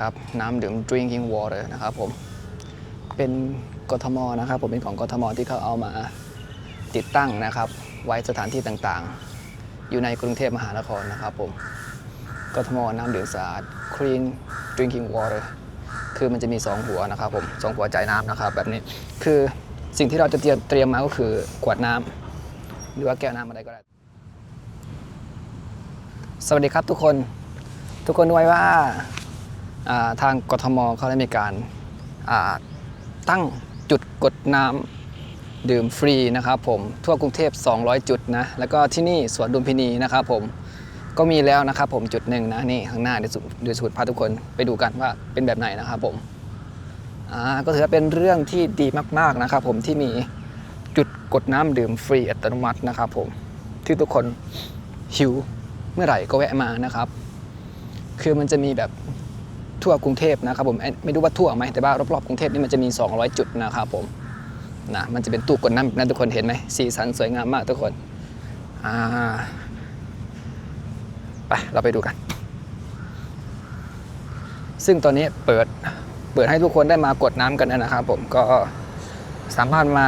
ครับน้ำดื่ม drinking water นะครับผม เป็นกทมนะครับผมเป็นของกทมที่เขาเอามาติดตั้งนะครับ ไว้สถานที่ต่างๆ อยู่ในกรุงเทพมหานครนะครับผมกทมน้ำดื่มสะอาด clean drinking water คือมันจะมี 2 หัวนะครับผมสองหัวจ่ายน้ำนะครับ แบบนี้คือสิ่งที่เราจะเตรียมเตรียมมาก็คือขวดน้ำหรือว่าแก้วน้ำอะไรก็ได้ สวัสดีครับทุกคน ทุกคนไว้ว่าอ่า ทางกทมเขาได้มีการตั้งจุดกดน้ำดื่มฟรีนะครับผมทั่วกรุงเทพ 200 จุดนะแล้วก็ที่นี่สวนดุมพินีนะครับผมก็มีแล้วนะครับผมจุดหนึ่งนะนี่ข้างหน้าเดี๋ยวสุเดี๋ยวสุดพาทุกคนไปดูกันว่าเป็นแบบไหนนะครับผมก็ถือว่าเป็นเรื่องที่ดีมากๆนะครับผมที่มีจุดกดน้ำดื่มฟรีอัตโนมัตินะครับผมที่ทุกคนหิวเมื่อไหร่ก็แวะมานะครับ คือมันจะมีแบบ ทั่วกรุงเทพนะครับผมไม่รู้ว่าทั่วไหมแต่ว่ารอบๆกรุงเทพนี่มันจะมี 200 จุดนะครับผมนะมันจะเป็นตู้กดน้ำนั้นทุกคนเห็นไหมสีสันสวยงามมากทุกคนอ่าไปเราไปดูกัน ซึ่งตอนนี้เปิดเปิดให้ทุกคนได้มากดน้ำกันนะครับ ผมก็สามารถมา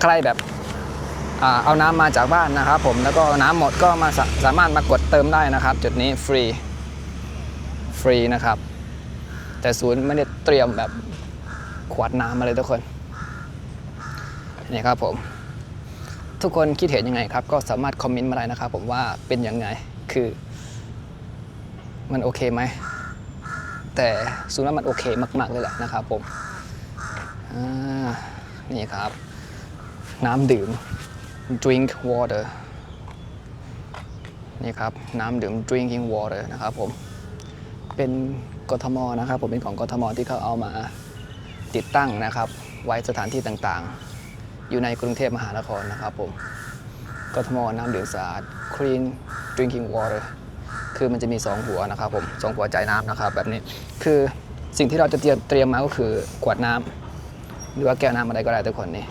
ใครแบบเอาน้ำมาจากบ้านนะครับ ผมแล้วก็น้ำหมดก็มาสาสามารถมากดเติมได้นะครับ จุดนี้ฟรี ฟรีนะครับ แต่ศูนย์ไม่ได้เตรียมแบบขวดน้ำมาเลยทุกคนนี่ครับผม ทุกคนคิดเห็นยังไงครับ ก็สามารถคอมเมนต์มาได้นะครับผมว่าเป็นยังไงคือ มันโอเคไหม แต่ศูนย์ว่ามันโอเคมากๆเลยแหละนะครับผมนี่ครับ น้ำดื่ม drink water นี่ครับ น้ำดื่ม drinking water นะครับผม เป็นกทมนะครับ ผมเป็นของกทมที่เขาเอามาติดตั้งนะครับ ไว้สถานที่ต่างๆ อยู่ในกรุงเทพมหานครนะครับผมกทมน้ำดื่มสะอาด clean drinking water คือมันจะมี 2 หัวนะครับผมสองหัวจ่ายน้ำนะครับแบบนี้คือสิ่งที่เราจะเตรียมเตรียมมาก็คือขวดน้ำหรือว่าแก้วน้ำอะไรก็ได้ทุกคนนี่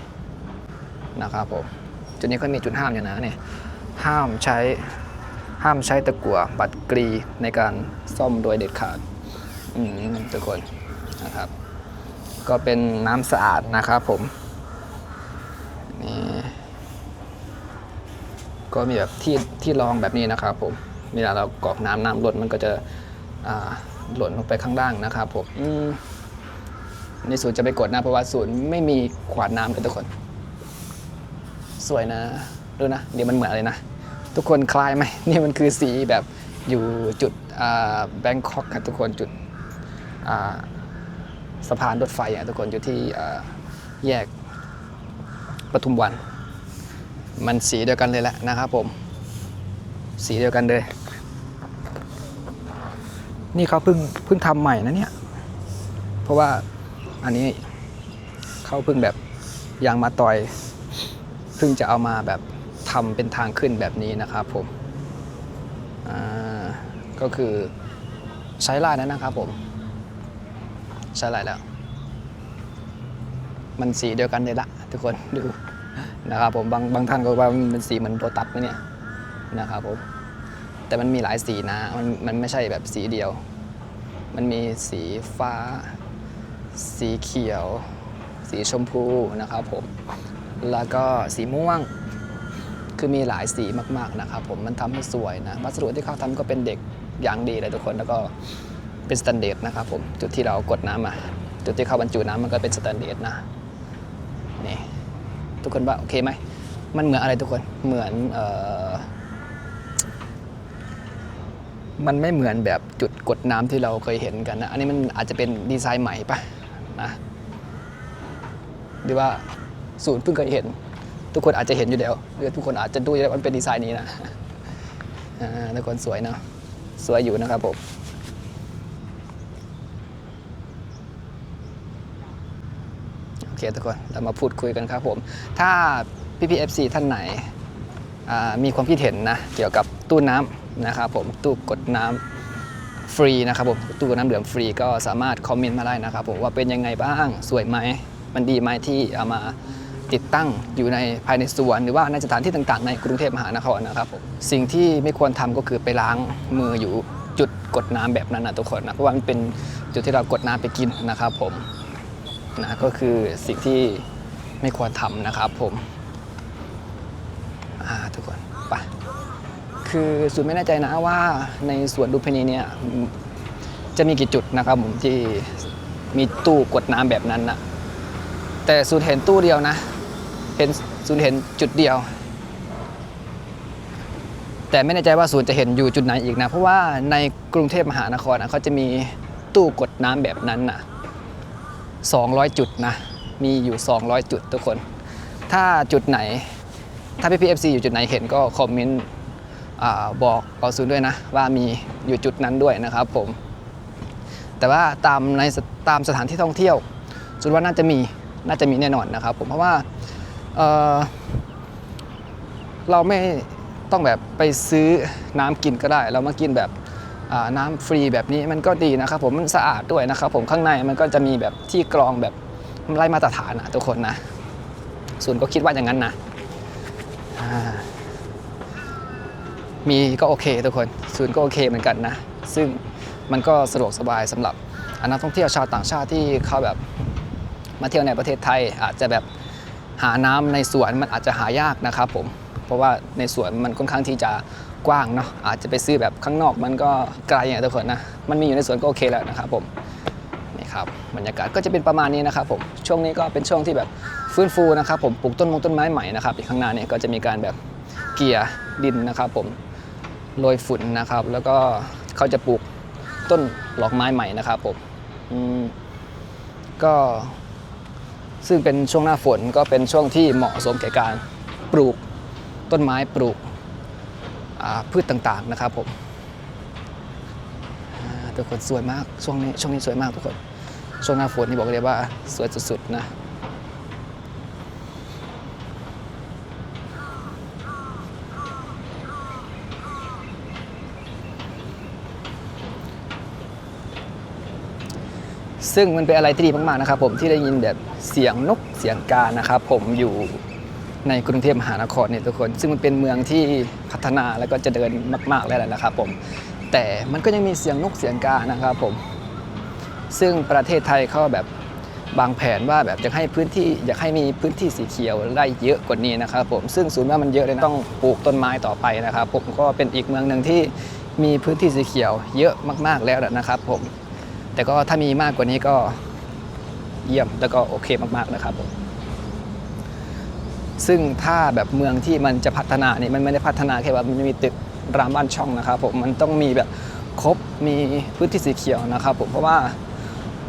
นะครับผมจุดนี้ก็มีจุดห้ามอยู่นะเนี่ยห้ามใช้ ห้ามใช้ตะกั่วบัตรกรีในการซ่อมโดยเด็ดขาดอืมทุกคนนะครับ ก็เป็นน้ำสะอาดนะครับผมนี่ก็มีแบบที่ที่รองแบบนี้นะครับผมเวลาเรากรอกน้ำน้ำหล่นมันก็จะหล่นลงไปข้างล่างนะครับผมอืมในศูนย์จะไปกดนะเพราะว่าศูนย์ไม่มีขวดน้ำเลยทุกคน สวยนะ ดูนะ เดี๋ยวมันเหมือนอะไรนะ ทุกคนคลายไหมนี่มันคือสีแบบอยู่จุดแบงคอกครับทุกคนจุดสะพานรถไฟอะทุกคนอยู่ที่แยกปทุมวัน มันสีเดียวกันเลยแหละนะครับผม สีเดียวกันเลย นี่เขาเพิ่งเพิ่งทำใหม่นะเนี่ย เพราะว่าอันนี้เขาเพิ่งแบบยางมาต่อยเพิ่งจะเอามาแบบ ทำเป็นทางขึ้นแบบนี้นะครับผมก็คือใช้ลายแล้วนะครับผมใช้ลายแล้ว มันสีเดียวกันเลยละทุกคนดูนะครับผมบางบางท่านก็ว่ามันเป็นสีเหมือนโรตัสไหมเนี่ยนะครับผมแต่มันมีหลายสีนะมันมันไม่ใช่แบบสีเดียว มันมีสีฟ้า สีเขียว สีชมพูนะครับผมแล้วก็สีม่วง คือมีหลายสีมากๆนะครับผมมันทำให้สวยนะวัสดุที่เขาทำก็เป็นเด็กอย่างดีเลยทุกคนแล้วก็เป็นสแตนเดร์ดนะครับผมจุดที่เรากดน้ำมา จุดที่เขาบรรจุน้ำมันก็เป็นสแตนเดร์ดนะนี่ทุกคนว่าโอเคไหมมันเหมือนอะไรทุกคนเหมือนเออมันไม่เหมือนแบบจุดกดน้ำที่เราเคยเห็นกันนะอันนี้มันอาจจะเป็นดีไซน์ใหม่ปะนะหรือว่าศูนย์เพิ่งเคยเห็น ทุกคนอาจจะเห็นอยู่แล้วหรือทุกคนอาจจะดูอยู่แล้วว่ามันเป็นดีไซน์นี้นะทุกคนสวยเนาะสวยอยู่นะครับผมโอเคทุกคนเรามาพูดคุยกันครับผม ถ้าพี่พีเอฟซีท่านไหนมีความคิดเห็นนะเกี่ยวกับตู้น้ำนะครับผมตู้กดน้ำฟรีนะครับผมตู้กดน้ำเดื่มฟรีก็สามารถคอมเมนต์มาได้นะครับผมว่าเป็นยังไงบ้างสวยไหมมันดีไหมที่เอามา ติดตั้งอยู่ในภายในสวนหรือว่าในสถานที่ต่างๆ ในกรุงเทพมหานครนะครับผมสิ่งที่ไม่ควรทำก็คือไปล้างมืออยู่จุดกดน้ำแบบนั้นนะทุกคนนะเพราะว่ามันเป็นจุดที่เรากดน้ำไปกินนะครับผมนะก็คือสิ่งที่ไม่ควรทำนะครับผมอ่าทุกคนไปคือสุดไม่แน่ใจนะว่าในสวนดูเพนีเนี่ยจะมีกี่จุดนะครับผมที่มีตู้กดน้ำแบบนั้นนะแต่สุดเห็นตู้เดียวนะ เห็นศูนย์เห็นจุดเดียว แต่ไม่แน่ใจว่าศูนย์จะเห็นอยู่จุดไหนอีกนะ เพราะว่าในกรุงเทพมหานครนะเขาจะมีตู้กดน้ำแบบนั้นนะ200 จุดนะ มีอยู่ 200 จุดทุกคน ถ้าจุดไหน ถ้าพี่พีเอฟซีอยู่จุดไหนเห็นก็คอมเมนต์บอกเอาศูนด้วยนะ ว่ามีอยู่จุดนั้นด้วยนะครับผม แต่ว่าตามในตามสถานที่ท่องเที่ยวศูนว่าน่าจะมีน่าจะมีแน่นอนนะครับผมเพราะว่า เเราไม่ต้องแบบไปซื้อน้ำกินก็ได้ เรามากินแบบน้ำฟรีแบบนี้มันก็ดีนะครับผมมันสะอาดด้วยนะครับผมข้างในมันก็จะมีแบบที่กรองแบบไล่มาตรฐานนะทุกคนนะส่วนก็คิดว่าอย่างนั้นนะมีก็โอเคทุกคนส่วนย์ก็โอเคเหมือนกันนะ ซึ่งมันก็สะดวกสบายสำหรับนักท่องเที่ยวชาวต่างชาติที่เขาแบบมาเที่ยวในประเทศไทย อาจจะแบบ หาน้ำในสวนมันอาจจะหายากนะครับผมเพราะว่าในสวนมันค่อนข้างที่จะกว้างเนาะอาจจะไปซื้อแบบข้างนอกมันก็ไกลอย่างทุกคนนะมันมีอยู่ในสวนก็โอเคแล้วนะครับผมนี่ครับบรรยากาศก็จะเป็นประมาณนี้นะครับผมช่วงนี้ก็เป็นช่วงที่แบบฟื้นฟูนะครับผมปลูกต้นมงต้นไม้ใหม่นะครับอีกข้างหน้าเนี่ยก็จะมีการแบบเกี่ยดินนะครับผมโรยฝุ่นนะครับ แล้วก็เขาจะปลูกต้นดอกไม้ใหม่นะครับผมอืมก็ ซึ่งเป็นช่วงหน้าฝนก็เป็นช่วงที่เหมาะสมแก่การปลูกต้นไม้ปลูกพืชต่างๆนะครับผมทุกคนสวยมากช่วงนี้ช่วงนี้สวยมากทุกคนช่วงหน้าฝนนี่บอกเลยว่าสวยสุดๆนะ ซึ่งมันเป็นอะไรที่ดีมากๆนะครับผมที่ได้ยินแบบเสียงนกเสียงกานะครับผมอยู่ในกรุงเทพมหานครเนี่ยทุกคน ซึ่งมันเป็นเมืองที่พัฒนาแล้วก็เจะเดินมาก ๆแล้วแหละนะครับผมแต่มันก็ยังมีเสียงนกเสียงกานะครับผมซึ่งประเทศไทยเขาแบบบางแผนว่าแบบอยากให้พื้นที่อยากให้มีพื้นที่สีเขียวได้เยอะกว่านี้นะครับผมซึ่งศูนย์ว่ามันเยอะเลยนะต้องปลูกต้นไม้ต่อไปนะครับผมก็เป็นอีกเมืองหนึ่งที่มีพื้นที่สีเขียวเยอะมาก ๆแล้วนะครับผม แต่ก็ถ้ามีมากกว่านี้ก็เยี่ยมแล้วก็โอเคมากๆนะครับผมซึ่งถ้าแบบเมืองที่มันจะพัฒนานี่มันไม่ได้พัฒนาแค่ว่ามันมีตึกรามบ้านช่องนะครับผมมันต้องมีแบบครบมีพื้นที่สีเขียวนะครับผมเพราะว่า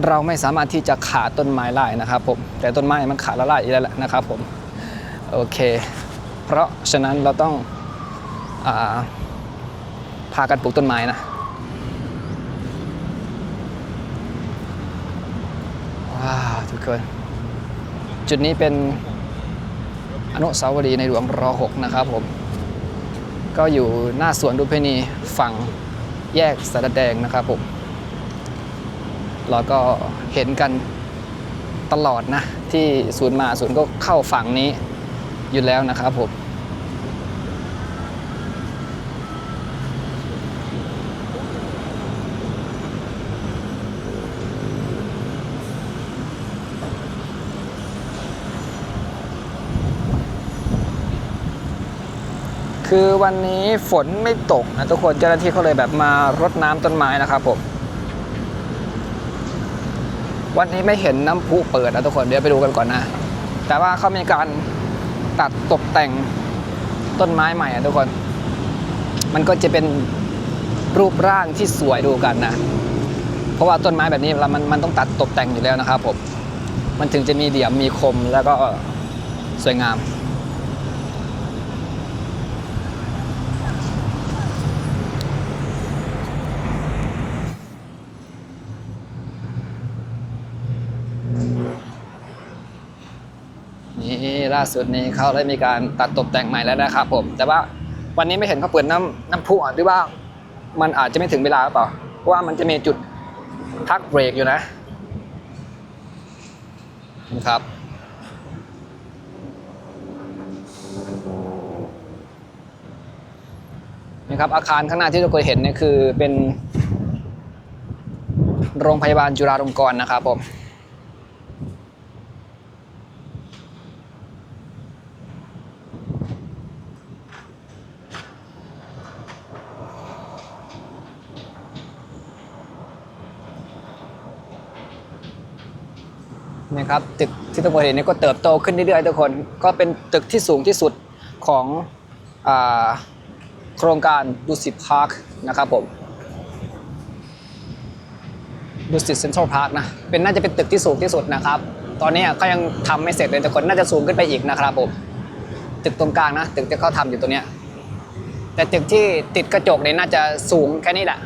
เราไม่สามารถที่จะขาดต้นไม้ได้นะครับผมแต่ต้นไม้มันขาดละลายอยู่แล้วแหละนะครับผมโอเค เพราะฉะนั้นเราต้องอาพากันปลูกต้นไม้นะว้าวทุกคนจุดนี้เป็นอนุสาวรีย์ในหลวงร6นะครับผม ก็อยู่หน้าสวนดุเพนีฝั่งแยกสระแดงนะครับผมเราก็เห็นกันตลอดนะ ที่ศูนย์มาศูนย์ก็เข้าฝั่งนี้อยู่แล้วนะครับผม คือวันนี้ฝนไม่ตกนะทุกคนเจ้าหน้าที่เขาเลยแบบมารดน้ำต้นไม้นะครับผมวันนี้ไม่เห็นน้ำพุเปิดนะทุกคนเดี๋ยวไปดูกันก่อนนะ แต่ว่าเขามีการตัดตกแต่งต้นไม้ใหม่อะทุกคน มันก็จะเป็นรูปร่างที่สวยดูกันนะ เพราะว่าต้นไม้แบบนี้มันมันต้องตัดตกแต่งอยู่แล้วนะครับผม มันถึงจะมีเดี่ยมมีคมแล้วก็สวยงาม ล่าสุดนี้เขาได้มีการตัดตกแต่งใหม่แล้วนะครับผม แต่ว่าวันนี้ไม่เห็นเขาเปิดน้ำน้ำพุหรือว่ามันอาจจะไม่ถึงเวลาหรือเปล่า เพราะว่ามันจะมีจุดพักเบรกอยู่นะนะครับนี่ครับอาคารข้างหน้าที่ทุกคนเห็นเนี่ยคือเป็น โรงพยาบาลจุฬาลงกรณ์นะครับผม นี่ครับตึกที่ทุกคนเห็นนี่ก็เติบโตขึ้นเรื่อยๆทุกคนก็เป็นตึกที่สูงที่สุดของอโครงการดุสิตพาร์คนะครับผมดุสิตเซ็นทรัลพาร์คนะเป็นน่าจะเป็นตึกที่สูงที่สุดนะครับ ตอนนี้เขายังทำไม่เสร็จเลยแต่คนน่าจะสูงขึ้นไปอีกนะครับผมตึกตรงกลางนะตึกที่เขาทำอยู่ตรงเนี้ยแต่ตึกที่ติดกระจกเนี่ยน่าจะสูงแค่นี้แหละ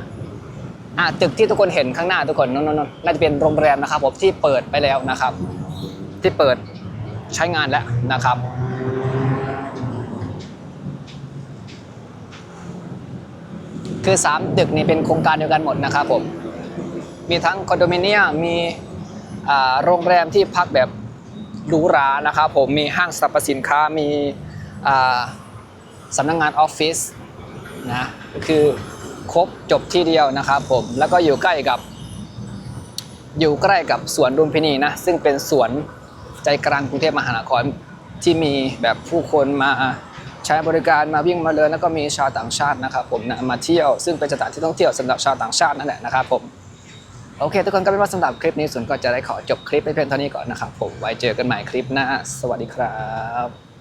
อะตึกที่ทุกคนเห็นข้างหน้าทุกคนนนนนน่าจะเป็นโรงแรมนะครับผมที่เปิดไปแล้วนะครับ ที่เปิดใช้งานแล้วนะครับคือ 3 ตึกนี้เป็นโครงการเดียวกันหมดนะครับผม มีทั้งคอนโดมิเนียม มีโรงแรมที่พักแบบหรูหรานะครับผม มีห้างสรรพสินค้า มีสำนักงงานออฟฟิศนะ คือ ครบจบที่เดียวนะครับผมแล้วก็อยู่ใกล้กับ อยู่ใกล้กับสวนดุมพินีนะซึ่งเป็นสวนใจกลางกรุงเทพมหานครที่มีแบบผู้คนมาใช้บริการมาวิ่งมาเดินแล้วก็มีชาวต่างชาตินะครับผมนะมาเที่ยวซึ่งเป็นสถานที่ท่องเที่ยวสำหรับชาวต่างชาตินั่นแหละนะครับผมโอเค ทุกคนก็เป็นว่าสำหรับคลิปนี้ส่วนก็จะได้ขอจบคลิปไปเพียงเท่านี้ก่อนนะครับผมไว้เจอกันใหม่คลิปหน้าสวัสดีครับ